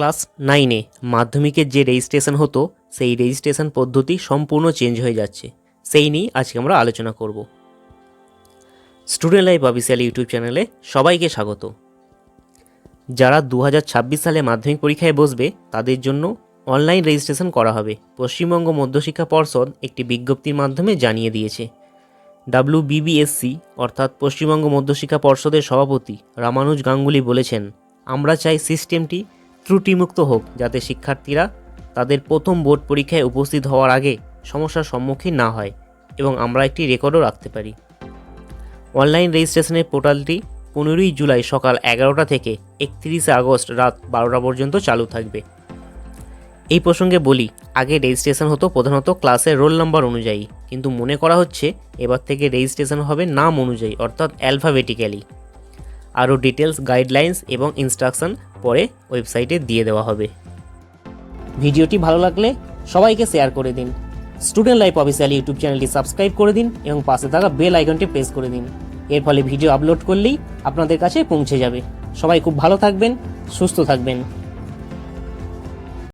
Class নাইনে মাধ্যমিকের যে রেজিস্ট্রেশন হতো, সেই রেজিস্ট্রেশন পদ্ধতি সম্পূর্ণ চেঞ্জ হয়ে যাচ্ছে। সেই নিয়েই আজকে আমরা আলোচনা করব। স্টুডেন্ট লাইফ অফিসিয়াল ইউটিউব চ্যানেলে সবাইকে স্বাগত। যারা দু হাজার ছাব্বিশ সালে মাধ্যমিক পরীক্ষায় বসবে, তাদের জন্য অনলাইন রেজিস্ট্রেশন করা হবে। পশ্চিমবঙ্গ মধ্যশিক্ষা পর্ষদ একটি বিজ্ঞপ্তির মাধ্যমে জানিয়ে দিয়েছে। ডাব্লিউ বিবিএসসি অর্থাৎ পশ্চিমবঙ্গ মধ্যশিক্ষা পর্ষদের সভাপতি রামানুজ গাঙ্গুলি বলেছেন, আমরা চাই সিস্টেমটি ত্রুটিমুক্ত হোক, যাতে শিক্ষার্থীরা তাদের প্রথম বোর্ড পরীক্ষায় উপস্থিত হওয়ার আগে সমস্যার সম্মুখীন না হয় এবং আমরা একটি রেকর্ডও রাখতে পারি। অনলাইন রেজিস্ট্রেশনের পোর্টালটি পনেরোই জুলাই সকাল এগারোটা থেকে একত্রিশে আগস্ট রাত বারোটা পর্যন্ত চালু থাকবে। এই প্রসঙ্গে বলি, আগে রেজিস্ট্রেশন হতো প্রধানত ক্লাসের রোল নাম্বার অনুযায়ী, কিন্তু মনে করা হচ্ছে এবার থেকে রেজিস্ট্রেশন হবে নাম অনুযায়ী, অর্থাৎ অ্যালফাবেটিক্যালি। আরও ডিটেলস গাইডলাইন্স এবং ইনস্ট্রাকশন পরে ওয়েবসাইটে দিয়ে দেওয়া হবে। ভিডিওটি ভালো লাগলে সবাইকে শেয়ার করে দিন। স্টুডেন্ট লাইফ অফিসিয়াল ইউটিউব চ্যানেলটি সাবস্ক্রাইব করে দিন এবং পাশে থাকা বেল আইকনটি প্রেস করে দিন। এর ফলে ভিডিও আপলোড করলেই আপনাদের কাছে পৌঁছে যাবে। সবাই খুব ভালো থাকবেন, সুস্থ থাকবেন।